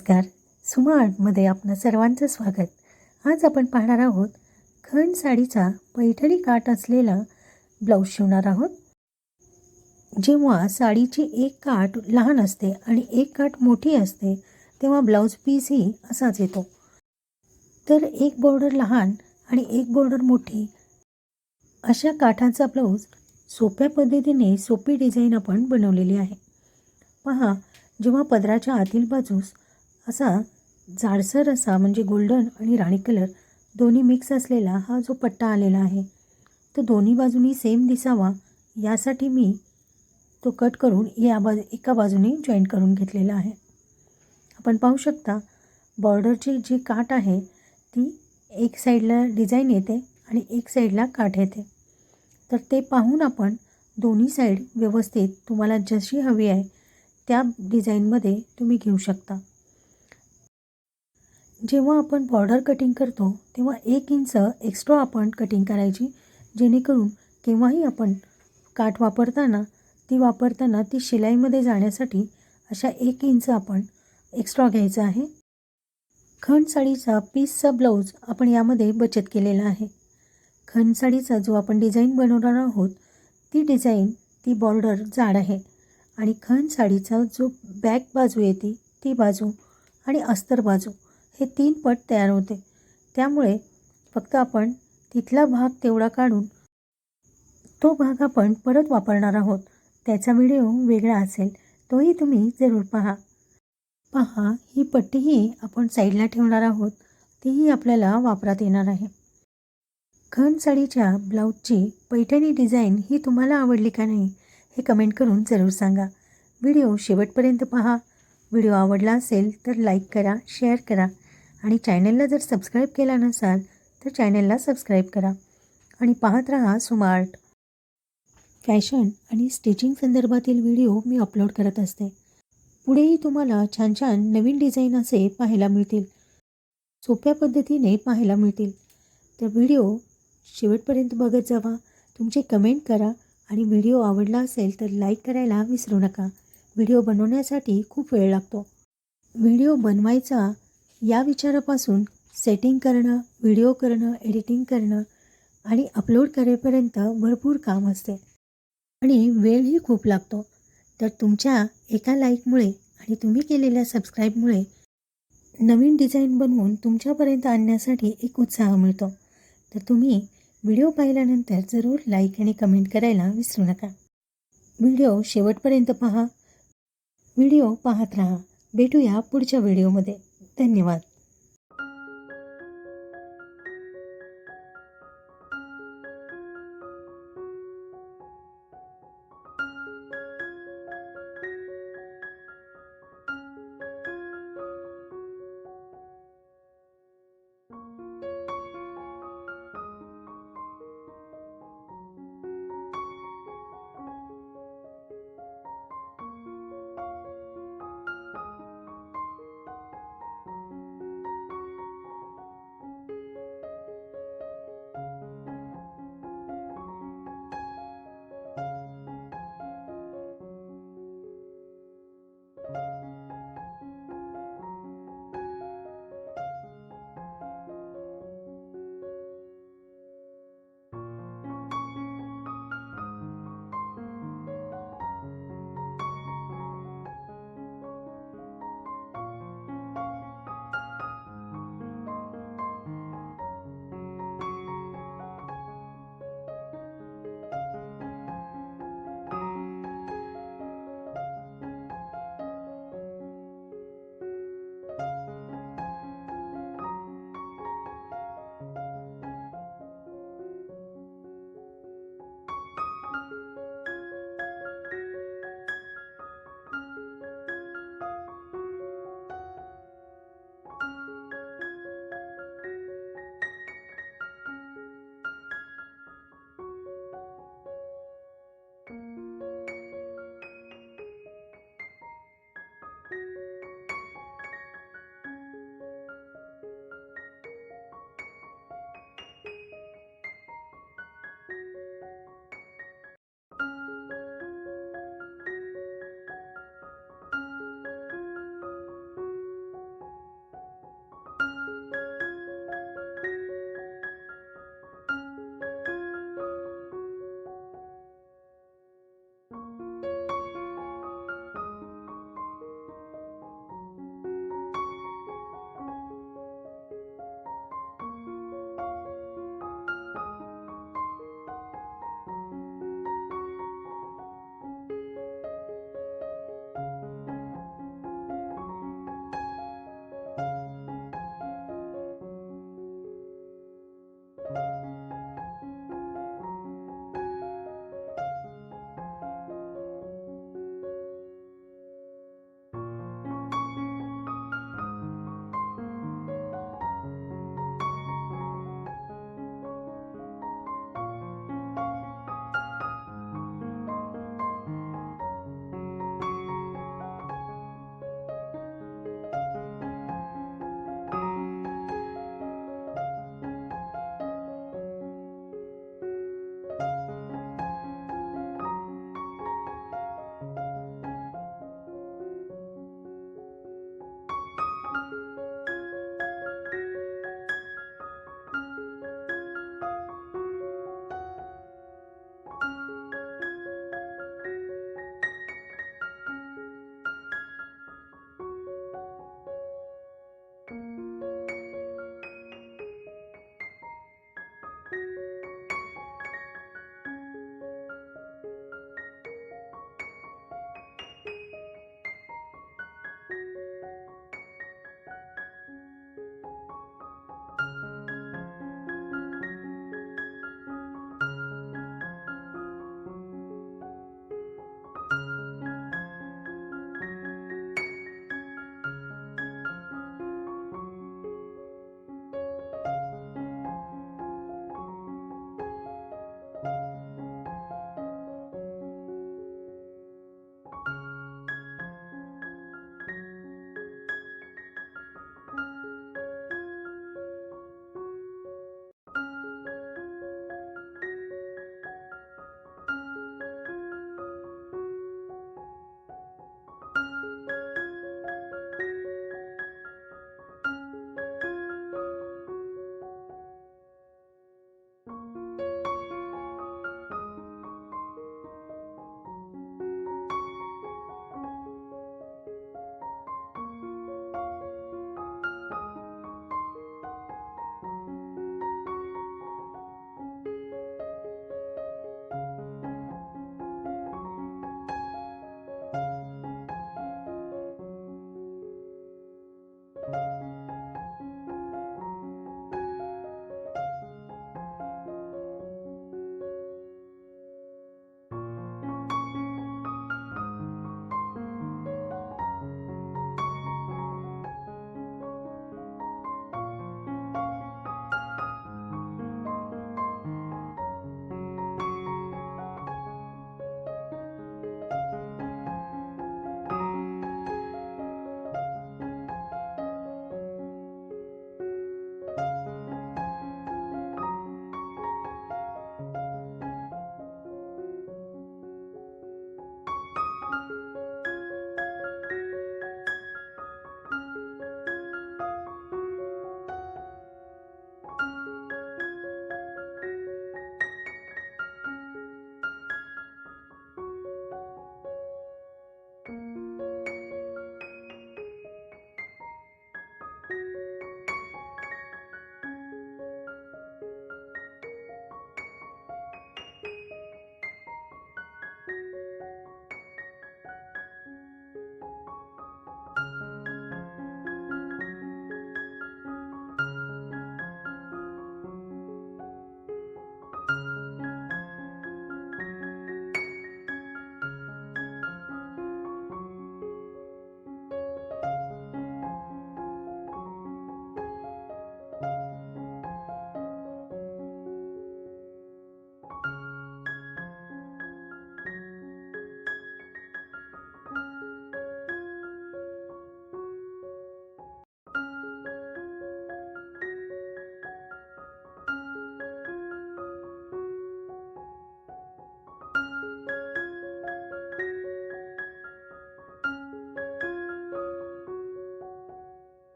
नमस्कार. सुमाळमध्ये आपलं सर्वांचं स्वागत. आज आपण पाहणार आहोत खण साडीचा पैठणी काठ असलेला ब्लाऊज शिवणार आहोत. जेव्हा साडीची एक काठ लहान असते आणि एक काठ मोठी असते तेव्हा ब्लाऊज पीसही असाच येतो. तर एक बॉर्डर लहान आणि एक बॉर्डर मोठी. अशा काठाचा ब्लाऊज सोप्या पद्धतीने सोपी डिझाईन आपण बनवलेली आहे. पहा जेव्हा पदराच्या आतील बाजूस असा जाडसर असा म्हणजे गोल्डन आणि राणी कलर दोन्ही मिक्स असलेला हा जो पट्टा आलेला आहे तो दोन्ही बाजूनी सेम दिसावा यासाठी मी तो कट करून या बाज एका बाजूने जॉईंट करून घेतलेला आहे. आपण पाहू शकता बॉर्डरची जी काठ आहे ती एक साईडला डिझाईन येते आणि एक साईडला काठ येते. तर ते पाहून आपण दोन्ही साईड व्यवस्थित तुम्हाला जशी हवी आहे त्या डिझाईनमध्ये तुम्ही घेऊ शकता. जेव्हा आपण बॉर्डर कटिंग करतो तेव्हा एक इंच एक्स्ट्रा आपण कटिंग करायची जेणेकरून केव्हाही आपण काठ वापरताना ती वापरताना ती शिलाईमध्ये जाण्यासाठी अशा एक इंच आपण एक्स्ट्रा घ्यायचा आहे. खण साडीचा पीसचा ब्लाऊज आपण यामध्ये बचत केलेला आहे. खण साडीचा जो आपण डिझाईन बनवणार आहोत ती डिझाईन ती बॉर्डर जाड आहे आणि खण साडीचा जो बॅक बाजू येते ती बाजू आणि अस्तर बाजू. हे तीन पट तयार होते. त्यामुळे फक्त आपण तिथला भाग तेवढा काढून तो भाग आपण परत वापरणार आहोत. त्याचा व्हिडिओ वेगळा असेल तोही तुम्ही जरूर पहा. पहा ही पट्टीही आपण साईडला ठेवणार आहोत. तीही आपल्याला वापरात येणार आहे. खण साडीच्या ब्लाऊजची पैठणी डिझाईन ही तुम्हाला आवडली का नाही हे कमेंट करून जरूर सांगा. व्हिडिओ शेवटपर्यंत पहा. व्हिडिओ आवडला असेल तर लाईक करा शेअर करा. आणि चॅनलला जर सबस्क्राईब केला नसाल तर चॅनलला सबस्क्राईब करा आणि पाहत रहा सुमार्ट. फॅशन आणि स्टिचिंग संदर्भातील व्हिडिओ मी अपलोड करत असते. पुढेही तुम्हाला छान छान नवीन डिझाईन असे पाहायला मिळतील. सोप्या पद्धतीने पाहायला मिळतील. तर व्हिडिओ शेवटपर्यंत बघत जावा. तुमचे कमेंट करा आणि व्हिडिओ आवडला असेल तर लाईक करायला विसरू नका. व्हिडिओ बनवण्यासाठी खूप वेळ लागतो. व्हिडिओ बनवायचा या विचारापासून सेटिंग करणं व्हिडिओ करणं एडिटिंग करणं आणि अपलोड करेपर्यंत भरपूर काम असते. आणि वेळही खूप लागतो. तर तुमच्या एका लाईकमुळे आणि तुम्ही केलेल्या सबस्क्राईबमुळे नवीन डिझाईन बनवून तुमच्यापर्यंत आणण्यासाठी एक उत्साह मिळतो. तर तुम्ही व्हिडिओ पाहिल्यानंतर जरूर लाईक आणि कमेंट करायला विसरू नका. व्हिडिओ शेवटपर्यंत पहा. व्हिडिओ पाहत राहा. भेटूया पुढच्या व्हिडिओमध्ये धन्यवाद.